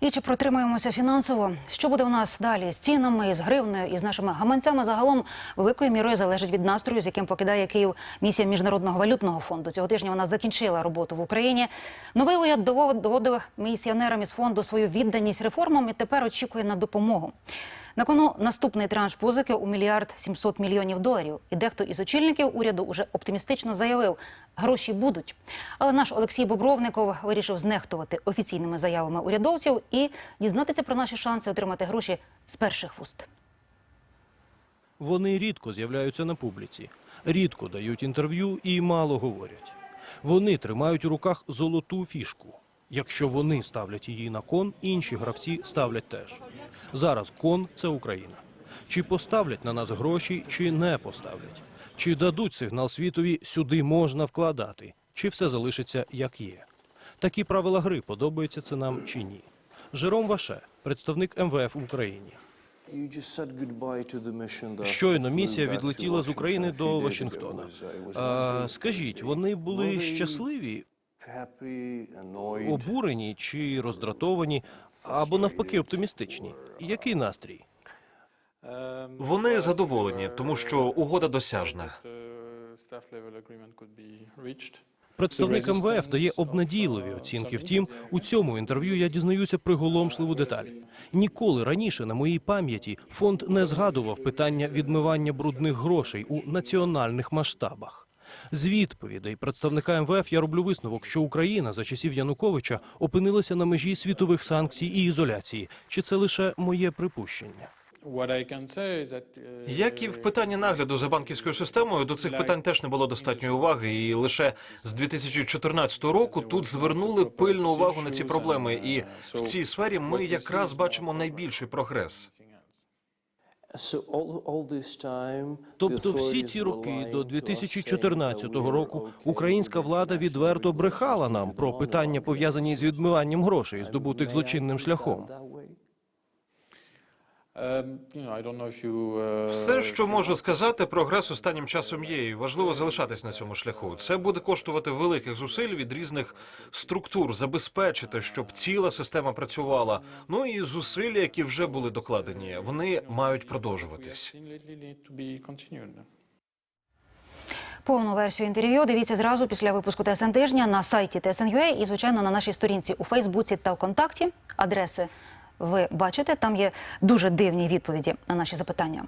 І чи протримаємося фінансово? Що буде у нас далі з цінами, з гривнею і з нашими гаманцями? Загалом великою мірою залежить від настрою, з яким покидає Київ місія міжнародного валютного фонду. Цього тижня вона закінчила роботу в Україні. Новий уряд довод- доводив місіонерам із фонду свою відданість реформам і тепер очікує на допомогу. На кону наступний транш позики у мільярд 700 мільйонів доларів. І дехто із очільників уряду уже оптимістично заявив, гроші будуть. Але наш Олексій Бобровников вирішив знехтувати офіційними заявами урядовців і дізнатися про наші шанси отримати гроші з перших вуст. Вони рідко з'являються на публіці, рідко дають інтерв'ю і мало говорять. Вони тримають у руках золоту фішку. Якщо вони ставлять її на кон, інші гравці ставлять теж. Зараз кон це Україна. Чи поставлять на нас гроші, чи не поставлять? Чи дадуть сигнал світові сюди можна вкладати, чи все залишиться як є? Такі правила гри подобаються це нам чи ні. Жером Ваше, представник МВФ в Україні. Щойно місія відлетіла з України до Вашингтона. А, скажіть, вони були щасливі, обурені чи роздратовані, або навпаки оптимістичні? Який настрій? Вони задоволені, тому що угода досяжна. Представник МВФ дає обнадійливі оцінки. Втім, у цьому інтерв'ю я дізнаюся приголомшливу деталь. Ніколи раніше на моїй пам'яті фонд не згадував питання відмивання брудних грошей у національних масштабах. З відповідей представника МВФ я роблю висновок, що Україна за часів Януковича опинилася на межі світових санкцій і ізоляції. Чи це лише моє припущення? Як і в питанні нагляду за банківською системою, до цих питань теж не було достатньої уваги, і лише з 2014 року тут звернули пильну увагу на ці проблеми. І в цій сфері ми якраз бачимо найбільший прогрес. Тобто всі ці роки до 2014 року українська влада відверто брехала нам про питання пов'язані з відмиванням грошей, здобутих злочинним шляхом. Все, що можу сказати, прогрес останнім часом є, і важливо залишатись на цьому шляху. Це буде коштувати великих зусиль від різних структур, забезпечити, щоб ціла система працювала. Ну і зусилля, які вже були докладені, вони мають продовжуватись. Повну версію інтерв'ю дивіться зразу після випуску ТСН тижня на сайті ТСН.UA і, звичайно, на нашій сторінці у Фейсбуці та ВКонтакті. Адреси ви бачите, там є дуже дивні відповіді на наші запитання.